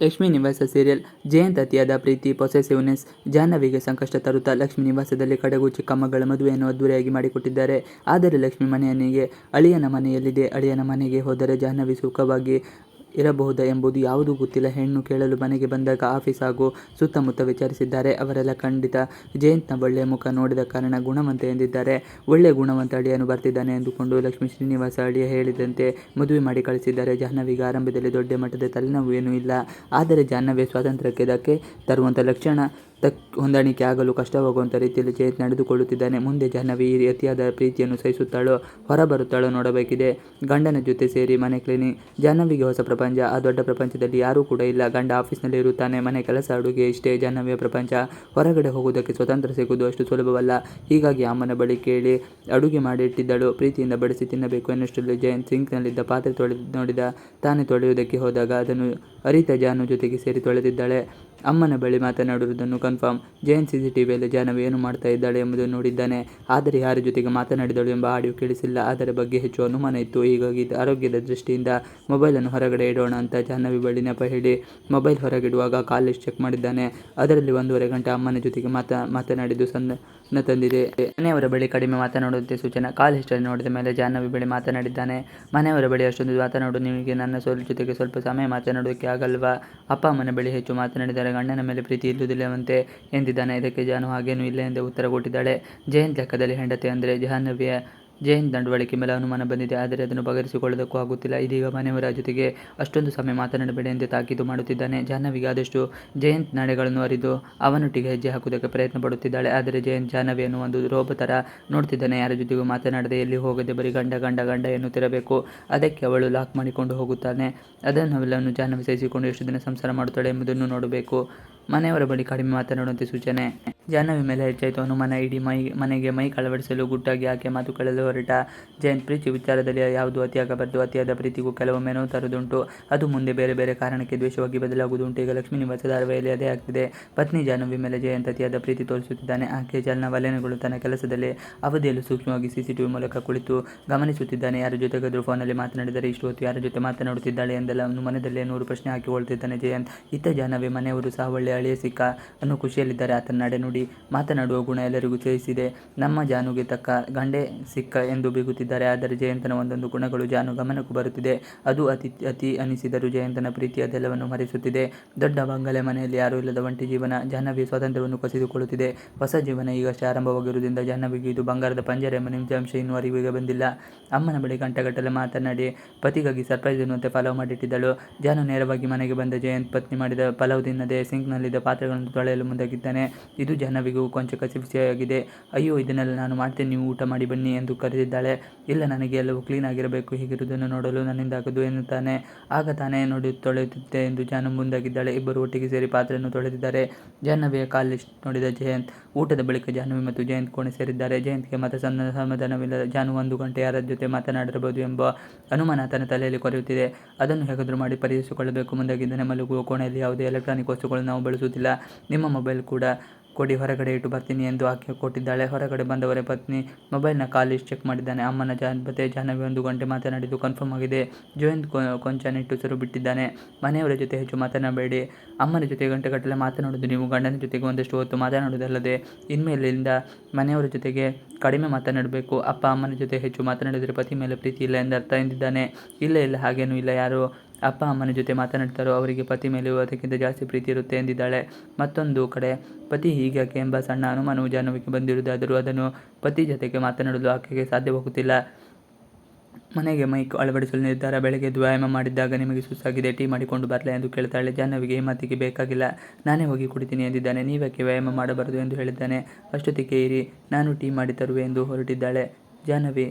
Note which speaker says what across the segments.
Speaker 1: ಲಕ್ಷ್ಮೀ ನಿವಾಸ ಸೀರಿಯಲ್ ಜಯಂತ್ ಅತಿಯಾದ ಪ್ರೀತಿ ಪೊಸೆಸಿವ್ನೆಸ್ ಜಾಹ್ನವಿಗೆ ಸಂಕಷ್ಟ ತರುತ್ತಾ ಲಕ್ಷ್ಮೀ ನಿವಾಸದಲ್ಲಿ ಕಡೆಗೂ ಚಿಕ್ಕಮ್ಮಗಳ ಮದುವೆಯನ್ನು ಅದ್ದೂರಿಯಾಗಿ ಮಾಡಿಕೊಟ್ಟಿದ್ದಾರೆ. ಆದರೆ ಲಕ್ಷ್ಮಿ ಮನೆಯನಿಗೆ ಅಳಿಯನ ಮನೆಯಲ್ಲಿದೆ. ಅಳಿಯನ ಮನೆಗೆ ಹೋದರೆ ಜಾಹ್ನವಿ ಸುಖವಾಗಿ ಇರಬಹುದಾ ಎಂಬುದು ಯಾವುದೂ ಗೊತ್ತಿಲ್ಲ. ಹೆಣ್ಣು ಕೇಳಲು ಮನೆಗೆ ಬಂದಾಗ ಆಫೀಸ್ ಹಾಗೂ ಸುತ್ತಮುತ್ತ ವಿಚಾರಿಸಿದ್ದಾರೆ. ಅವರೆಲ್ಲ ಖಂಡಿತ ಜಯಂತ್ನ ಒಳ್ಳೆಯ ಮುಖ ನೋಡಿದ ಕಾರಣ ಗುಣವಂತ ಎಂದಿದ್ದಾರೆ. ಒಳ್ಳೆ ಗುಣವಂತ ಅಳಿಯನು ಬರ್ತಿದ್ದಾನೆ ಎಂದುಕೊಂಡು ಲಕ್ಷ್ಮೀ ಶ್ರೀನಿವಾಸ ಅಳಿಯ ಹೇಳಿದಂತೆ ಮದುವೆ ಮಾಡಿ ಕಳಿಸಿದ್ದಾರೆ. ಜಾಹ್ನವಿಗೆ ಆರಂಭದಲ್ಲಿ ದೊಡ್ಡ ಮಟ್ಟದ ತಲೆನೋವು ಏನೂ ಇಲ್ಲ. ಆದರೆ ಜಾಹ್ನವಿಯ ಸ್ವಾತಂತ್ರ್ಯಕ್ಕೆ ಧಕ್ಕೆ ತರುವಂಥ ಲಕ್ಷಣ ತಕ್ ಹೊಂದಾಣಿಕೆ ಆಗಲು ಕಷ್ಟವಾಗುವಂಥ ರೀತಿಯಲ್ಲಿ ಚೇತ್ ನಡೆದುಕೊಳ್ಳುತ್ತಿದ್ದಾನೆ. ಮುಂದೆ ಜಾಹ್ನವಿ ಈ ಅತಿಯಾದ ಪ್ರೀತಿಯನ್ನು ಸಹಿಸುತ್ತಾಳೋ ಹೊರಬರುತ್ತಾಳೋ ನೋಡಬೇಕಿದೆ. ಗಂಡನ ಜೊತೆ ಸೇರಿ ಮನೆ ಕ್ಲೀನಿ, ಜಾಹ್ನವಿಗೆ ಹೊಸ ಪ್ರಪಂಚ, ಆ ದೊಡ್ಡ ಪ್ರಪಂಚದಲ್ಲಿ ಯಾರೂ ಕೂಡ ಇಲ್ಲ. ಗಂಡ ಆಫೀಸ್ನಲ್ಲಿ ಇರುತ್ತಾನೆ. ಮನೆ ಕೆಲಸ ಅಡುಗೆ ಇಷ್ಟೇ. ಜಾಹ್ನವಿಯ ಪ್ರಪಂಚ ಹೊರಗಡೆ ಹೋಗುವುದಕ್ಕೆ ಸ್ವತಂತ್ರ ಸಿಗುವುದು ಅಷ್ಟು ಸುಲಭವಲ್ಲ. ಹೀಗಾಗಿ ಅಮ್ಮನ ಬಳಿ ಕೇಳಿ ಅಡುಗೆ ಮಾಡಿಟ್ಟಿದ್ದಳು. ಪ್ರೀತಿಯಿಂದ ಬಡಿಸಿ ತಿನ್ನಬೇಕು ಎನ್ನುಷ್ಟರಲ್ಲಿ ಜಯಂತ್ ಸಿಂಕ್ನಲ್ಲಿದ್ದ ಪಾತ್ರೆ ತೊಳೆದು ನೋಡಿದ ತಾನೇ ತೊಳೆಯುವುದಕ್ಕೆ ಹೋದಾಗ ಅದನ್ನು ಅರಿತ ಜಾನು ಜೊತೆಗೆ ಸೇರಿ ತೊಳೆದಿದ್ದಾಳೆ. ಅಮ್ಮನ ಬಳಿ ಮಾತನಾಡುವುದನ್ನು ಕನ್ಫರ್ಮ್ ಜೈನ್ ಸಿ ಸಿ ಟಿವಿಯಲ್ಲಿ ಜಾನವಿ ಏನು ಮಾಡ್ತಾ ಇದ್ದಾಳೆ ಎಂಬುದನ್ನು ನೋಡಿದ್ದಾನೆ. ಆದರೆ ಯಾರ ಜೊತೆಗೆ ಮಾತನಾಡಿದಳು ಎಂಬ ಆಡಿಯೋ ಕೇಳಿಸಿಲ್ಲ. ಅದರ ಬಗ್ಗೆ ಹೆಚ್ಚು ಅನುಮಾನ ಇತ್ತು. ಹೀಗಾಗಿ ಆರೋಗ್ಯದ ದೃಷ್ಟಿಯಿಂದ ಮೊಬೈಲನ್ನು ಹೊರಗಡೆ ಇಡೋಣ ಅಂತ ಜಾಹ್ನವಿ ಬಳಿ ನೆಪ ಹೇಳಿ ಮೊಬೈಲ್ ಹೊರಗಿಡುವಾಗ ಕಾಲ್ ಲಿಸ್ಟ್ ಚೆಕ್ ಮಾಡಿದ್ದಾನೆ. ಅದರಲ್ಲಿ ಒಂದೂವರೆ ಗಂಟೆ ಅಮ್ಮನ ಜೊತೆಗೆ ಮಾತಾ, ಮಾತನಾಡಿದ್ದು ಸಣ್ಣ ತಂದಿದೆ. ಮನೆಯವರ ಬಳಿ ಕಡಿಮೆ ಮಾತನಾಡುವಂತೆ ಸೂಚನೆ ಕಾಲ್ ಹಿಸ್ಟರಿ ನೋಡಿದ ಮೇಲೆ ಜಾಹ್ನವಿ ಬಳಿ ಮಾತನಾಡಿದ್ದಾನೆ. ಮನೆಯವರ ಬಳಿ ಅಷ್ಟೊಂದು ಮಾತನಾಡು, ನಿಮಗೆ ನನ್ನ ಸೋಲ್, ಜೊತೆಗೆ ಸ್ವಲ್ಪ ಸಮಯ ಮಾತನಾಡೋದಕ್ಕೆ ಆಗಲ್ವಾ? ಅಪ್ಪ ಅಮ್ಮನ ಬಳಿ ಹೆಚ್ಚು ಮಾತನಾಡಿದರೆ ಗಂಡನ ಮೇಲೆ ಪ್ರೀತಿ ಇಲ್ಲುವುದಿಲ್ಲವಂತೆ ಎಂದಿದ್ದಾನೆ. ಇದಕ್ಕೆ ಜಾನು ಹಾಗೇನೂ ಇಲ್ಲ ಎಂದು ಉತ್ತರ ಕೊಟ್ಟಿದ್ದಾಳೆ. ಜಯಂತ್ ಲೆಕ್ಕದಲ್ಲಿ ಹೆಂಡತಿ ಅಂದರೆ ಜಯಂತ್ ನಡವಳಿಕೆ ಮೇಲೆ ಅನುಮಾನ ಬಂದಿದೆ, ಆದರೆ ಅದನ್ನು ಬಗೆಹರಿಸಿಕೊಳ್ಳೋದಕ್ಕೂ ಆಗುತ್ತಿಲ್ಲ. ಇದೀಗ ಮನೆಯವರ ಜೊತೆಗೆ ಅಷ್ಟೊಂದು ಸಮಯ ಮಾತನಾಡಬೇಡಿ ಎಂದು ತಾಕೀತು ಮಾಡುತ್ತಿದ್ದಾನೆ. ಜಾಹ್ನವಿಗೆ ಆದಷ್ಟು ಜಯಂತ್ ನಡೆಗಳನ್ನು ಅರಿದು ಅವನೊಟ್ಟಿಗೆ ಹೆಜ್ಜೆ ಹಾಕುವುದಕ್ಕೆ ಪ್ರಯತ್ನ ಪಡುತ್ತಿದ್ದಾಳೆ. ಆದರೆ ಜಯಂತ್ ಜಾಹ್ನವಿಯನ್ನು ಒಂದು ರೋಬ ಥರ ನೋಡ್ತಿದ್ದಾನೆ. ಯಾರ ಜೊತೆಗೂ ಮಾತನಾಡದೆ ಎಲ್ಲಿ ಹೋಗದೆ ಬರೀ ಗಂಡ ಗಂಡ ಗಂಡ ಎನ್ನುತ್ತಿರಬೇಕು. ಅದಕ್ಕೆ ಅವಳು ಲಾಕ್ ಮಾಡಿಕೊಂಡು ಹೋಗುತ್ತಾನೆ. ಅದನ್ನು ಅವಳನ್ನು ಜಾಹ್ನವಿ ಸಹಿಸಿಕೊಂಡು ಎಷ್ಟು ದಿನ ಸಂಸಾರ ಮಾಡುತ್ತಾಳೆ ಎಂಬುದನ್ನು ನೋಡಬೇಕು. ಮನೆಯವರ ಬಳಿ ಕಡಿಮೆ ಮಾತನಾಡುವಂತೆ ಸೂಚನೆ. ಜಾಹ್ನವಿ ಮೇಲೆ ಹೆಚ್ಚಾಯಿತು. ಅನುಮಾನ ಇಡೀ ಮೈ, ಮನೆಗೆ ಮೈ ಕಳವಡಿಸಲು ಗುಟ್ಟಾಗಿ ಆಕೆ ಮಾತು ಕೇಳಲು ಹೊರಟ. ಜಯಂತ್ ಪ್ರೀತಿ ವಿಚಾರದಲ್ಲಿ ಯಾವುದು ಅತಿಯಾಗಬಾರದು ಅತಿಯಾದ ಪ್ರೀತಿಗೂ ಕೆಲವೊಮ್ಮೆ ನೋವು ತರುವುದುಂಟು. ಅದು ಮುಂದೆ ಬೇರೆ ಬೇರೆ ಕಾರಣಕ್ಕೆ ದ್ವೇಷವಾಗಿ ಬದಲಾಗುವುದುಂಟು ಈಗ ಲಕ್ಷ್ಮೀ ನಿವಾಸ ಧಾರಾವಾಹಿಯಲ್ಲಿ ಅದೇ ಆಗ್ತಿದೆ. ಪತ್ನಿ ಜಾಹ್ನವಿ ಮೇಲೆ ಜಯಂತ್ ಅತಿಯಾದ ಪ್ರೀತಿ ತೋರಿಸುತ್ತಿದ್ದಾನೆ. ಆಕೆ ಜಲ್ನ ವಲಯನಗಳು ತನ್ನ ಕೆಲಸದಲ್ಲಿ ಅವಧಿಯಲ್ಲೂ ಸೂಕ್ಷ್ಮವಾಗಿ ಸಿಸಿಟಿವಿ ಮೂಲಕ ಕುಳಿತು ಗಮನಿಸುತ್ತಿದ್ದಾನೆ. ಯಾರ ಜೊತೆಗಾದರೂ ಫೋನಲ್ಲಿ ಮಾತನಾಡಿದರೆ ಇಷ್ಟು ಹೊತ್ತು ಯಾರ ಜೊತೆ ಮಾತನಾಡುತ್ತಿದ್ದಾಳೆ ಎಂದೆಲ್ಲ ಮನದಲ್ಲೇ ನೂರು ಪ್ರಶ್ನೆ ಹಾಕಿಕೊಳ್ತಿದ್ದಾನೆ ಜಯಂತ್. ಇತ್ತ ಜಾಹ್ನವಿ ಮನೆಯವರು ಸಹ ಒಳ್ಳೆಯ ಅಳಿಯ ಸಿಕ್ಕ ಅನ್ನು ಖುಷಿಯಲ್ಲಿದ್ದಾರೆ. ಆತನ ನಡೆ ನುಡಿ ಮಾತನಾಡುವ ಗುಣ ಎಲ್ಲರಿಗೂ ಸೇರಿಸಿದೆ ನಮ್ಮ ಜಾನುಗೆ ತಕ್ಕ ಗಂಡೆ ಸಿಕ್ಕ ಎಂದು ಬಿಗುತ್ತಿದ್ದಾರೆ. ಆದರೆ ಜಯಂತನ ಒಂದೊಂದು ಗುಣಗಳು ಜಾನು ಗಮನಕ್ಕೂ ಬರುತ್ತಿದೆ. ಅದು ಅತಿ ಅತಿ ಅನಿಸಿದರೂ ಜಯಂತನ ಪ್ರೀತಿ ಅದೆಲ್ಲವನ್ನು ಮರೆಸುತ್ತಿದೆ. ದೊಡ್ಡ ಬಂಗಲೆ ಮನೆಯಲ್ಲಿ ಯಾರೂ ಇಲ್ಲದ ಒಂಟಿ ಜೀವನ ಜಾಹ್ನವಿ ಸ್ವಾತಂತ್ರ್ಯವನ್ನು ಕಸಿದುಕೊಳ್ಳುತ್ತಿದೆ. ಹೊಸ ಜೀವನ ಈಗಷ್ಟೇ ಆರಂಭವಾಗಿರುವುದರಿಂದ ಜಾಹ್ನವಿಗೆ ಇದು ಬಂಗಾರದ ಪಂಜರ ಎಂಬ ನಿಜಾಂಶ ಇನ್ನೂ ಅರಿವಿಗೆ ಬಂದಿಲ್ಲ. ಅಮ್ಮನ ಬಳಿ ಗಂಟೆಗಟ್ಟಲೆ ಮಾತನಾಡಿ, ಪತಿಗಾಗಿ ಸರ್ಪ್ರೈಸ್ ಎನ್ನುವಂತೆ ಫಾಲೋ ಮಾಡಿಟ್ಟಿದ್ದಳು. ಜಾನು ನೇರವಾಗಿ ಮನೆಗೆ ಬಂದ ಜಯಂತ್ ಪತ್ನಿ ಮಾಡಿದ ಪಲಾವ್ ತಿನ್ನದೆ ಸಿಂಕ್ನಲ್ಲಿದ್ದ ಪಾತ್ರೆಗಳನ್ನು ತೊಳೆಯಲು ಮುಂದಾಗಿದ್ದಾನೆ. ಇದು ಜಾಹ್ನವಿಗೂ ಕೊಂಚ ಚಿಕಿತ್ಸೆಯಾಗಿದೆ ಅಯ್ಯೋ, ಇದನ್ನೆಲ್ಲ ನಾನು ಮಾಡ್ತೇನೆ. ನೀವು ಊಟ ಮಾಡಿ ಬನ್ನಿ ಎಂದು ಕರೆದಿದ್ದಾಳೆ. ಇಲ್ಲ, ನನಗೆ ಎಲ್ಲವೂ ಕ್ಲೀನ್ ಆಗಿರಬೇಕು. ಹೀಗಿರುವುದನ್ನು ನೋಡಲು ನನ್ನಿಂದ ಆಗದು ಎನ್ನುತ್ತಾನೆ. ಆಗ ತಾನೇ ನೋಡಿ, ತೊಳೆಯುತ್ತಿದ್ದೆ ಎಂದು ಜಾನು ಮುಂದಾಗಿದ್ದಾಳೆ. ಇಬ್ಬರು ಒಟ್ಟಿಗೆ ಸೇರಿ ಪಾತ್ರೆಯನ್ನು ತೊಳೆದಿದ್ದಾರೆ. ಜಾಹ್ನವಿಯ ಕಾಲ್ ನೋಡಿದ ಜಯಂತ್, ಊಟದ ಬಳಿಕ ಜಾಹ್ನವಿ ಮತ್ತು ಜಯಂತ್ ಕೋಣೆ ಸೇರಿದ್ದಾರೆ. ಜಯಂತ್ಗೆ ಮತ ಸಣ್ಣ ಸಮಾಧಾನವಿಲ್ಲ ಜಾನು ಒಂದು ಗಂಟೆ ಯಾರ ಜೊತೆ ಮಾತನಾಡಿರಬಹುದು ಎಂಬ ಅನುಮಾನ ತನ್ನ ತಲೆಯಲ್ಲಿ ಕೊರೆಯುತ್ತಿದೆ. ಅದನ್ನು ಹೇಗಾದರೂ ಮಾಡಿ ಪರಿಹರಿಸಿಕೊಳ್ಳಬೇಕು. ಮುಂದಾಗಿದ್ದಾನೆ. ಮಲಗುವ ಕೋಣೆಯಲ್ಲಿ ಯಾವುದೇ ಎಲೆಕ್ಟ್ರಾನಿಕ್ ವಸ್ತುಗಳನ್ನು ನಾವು ಬಳಸುವುದಿಲ್ಲ. ನಿಮ್ಮ ಮೊಬೈಲ್ ಕೂಡ ಕೊಡಿ, ಹೊರಗಡೆ ಇಟ್ಟು ಬರ್ತೀನಿ ಎಂದು ಆಕೆ ಕೊಟ್ಟಿದ್ದಾಳೆ. ಹೊರಗಡೆ ಬಂದವರೇ ಪತ್ನಿ ಮೊಬೈಲ್ನ ಕಾಲ್ ಲಿಸ್ಟ್ ಚೆಕ್ ಮಾಡಿದ್ದಾನೆ. ಅಮ್ಮನ ಜೊತೆ ಜಾಹ್ನವಿ ಒಂದು ಗಂಟೆ ಮಾತನಾಡಿದ್ದು ಕನ್ಫರ್ಮ್ ಆಗಿದೆ. ಜಯಂತ್ ಕೊಂಚ ನಿಟ್ಟುಸಿರು ಬಿಟ್ಟಿದ್ದಾನೆ. ಮನೆಯವರ ಜೊತೆ ಹೆಚ್ಚು ಮಾತನಾಡಬೇಡಿ. ಅಮ್ಮನ ಜೊತೆ ಗಂಟೆಗಟ್ಟಲೆ ಮಾತನಾಡೋದು ನೀವು ಗಂಡನ ಜೊತೆಗೆ ಒಂದಷ್ಟು ಹೊತ್ತು ಮಾತನಾಡೋದಲ್ಲದೆ ಇನ್ಮೇಲಿಂದ ಮನೆಯವರ ಜೊತೆಗೆ ಕಡಿಮೆ ಮಾತನಾಡಬೇಕು. ಅಪ್ಪ ಅಮ್ಮನ ಜೊತೆ ಹೆಚ್ಚು ಮಾತನಾಡಿದರೆ ಪತಿ ಮೇಲೆ ಪ್ರೀತಿ ಇಲ್ಲ ಎಂದರ್ಥ ಎಂದಿದ್ದಾನೆ. ಇಲ್ಲ ಇಲ್ಲ, ಹಾಗೇನೂ ಇಲ್ಲ ಯಾರು. ಅಪ್ಪ ಅಮ್ಮನ ಜೊತೆ ಮಾತನಾಡ್ತಾರೋ ಅವರಿಗೆ ಪತಿ ಮೇಲೆಯೂ ಅದಕ್ಕಿಂತ ಜಾಸ್ತಿ ಪ್ರೀತಿ ಇರುತ್ತೆ ಎಂದಿದ್ದಾಳೆ. ಮತ್ತೊಂದು ಕಡೆ, ಪತಿ ಹೀಗ್ಯಾಕೆ ಎಂಬ ಸಣ್ಣ ಅನುಮಾನವು ಜಾಹ್ನವಿಗೆ ಬಂದಿರುವುದಾದರೂ ಅದನ್ನು ಪತಿ ಜೊತೆಗೆ ಮಾತನಾಡಲು ಆಕೆಗೆ ಸಾಧ್ಯವಾಗುತ್ತಿಲ್ಲ. ಮನೆಗೆ ಮೈಕ್ ಅಳವಡಿಸಲು ನಿರ್ಧಾರ ಬೆಳಗ್ಗೆ ವ್ಯಾಯಾಮ ಮಾಡಿದ್ದಾಗ ನಿಮಗೆ ಸುಸ್ತಾಗಿದೆ, ಟೀ ಮಾಡಿಕೊಂಡು ಬರಲ ಎಂದು ಕೇಳ್ತಾಳೆ. ಜಾಹ್ನವಿಗೆ ಈ ಮಾತಿಗೆ ಬೇಕಾಗಿಲ್ಲ. ನಾನೇ ಹೋಗಿ ಕುಡಿತೀನಿ ಎಂದಿದ್ದಾನೆ. ನೀವ್ಯಾಕೆ ವ್ಯಾಯಾಮ ಮಾಡಬಾರದು ಎಂದು ಹೇಳಿದ್ದಾನೆ. ಅಷ್ಟೊತ್ತಿಗೆ ಇರಿ ನಾನು ಟೀ ಮಾಡಿ ತರುವೆ ಎಂದು ಹೊರಟಿದ್ದಾಳೆ. ಜಾಹ್ನವಿ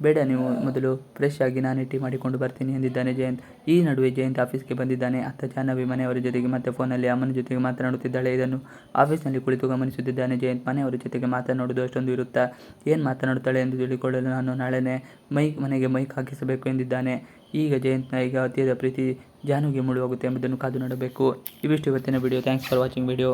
Speaker 1: ಬೇಡ, ನೀವು ಮೊದಲು ಫ್ರೆಶ್ ಆಗಿ ನಾನು ಟೀ ಮಾಡಿಕೊಂಡು ಬರ್ತೀನಿ ಎಂದಿದ್ದಾನೆ ಜಯಂತ್. ಈ ನಡುವೆ ಜಯಂತ್ ಆಫೀಸ್ಗೆ ಬಂದಿದ್ದಾನೆ. ಅತ್ತ ಜಾಹ್ನವಿ ಮನೆಯವರ ಜೊತೆಗೆ ಮತ್ತೆ ಫೋನಲ್ಲಿ ಅಮ್ಮನ ಜೊತೆಗೆ ಮಾತನಾಡುತ್ತಿದ್ದಾಳೆ. ಇದನ್ನು ಆಫೀಸ್ನಲ್ಲಿ ಕುಳಿತು ಗಮನಿಸುತ್ತಿದ್ದಾನೆ ಜಯಂತ್. ಮನೆಯವರ ಜೊತೆಗೆ ಮಾತನಾಡುವುದು ಅಷ್ಟೊಂದು ಇರುತ್ತಾ? ಏನು ಮಾತನಾಡುತ್ತಾಳೆ ಎಂದು ತಿಳಿಕೊಳ್ಳಲು ನಾನು ನಾಳೆನೇ ಮೈಕ್ ಮನೆಗೆ ಮೈಕ್ ಹಾಕಿಸಬೇಕು ಎಂದಿದ್ದಾನೆ. ಈಗ ಜಯಂತ್ನ ಈಗ ಅತಿಯಾದ ಪ್ರೀತಿ ಜಾನುಗೆ ಮುಳುವಾಗುತ್ತೆ ಎಂಬುದನ್ನು ಕಾದು ನೋಡಬೇಕು. ಇವಿಷ್ಟು ಇವತ್ತಿನ video thanks for watching video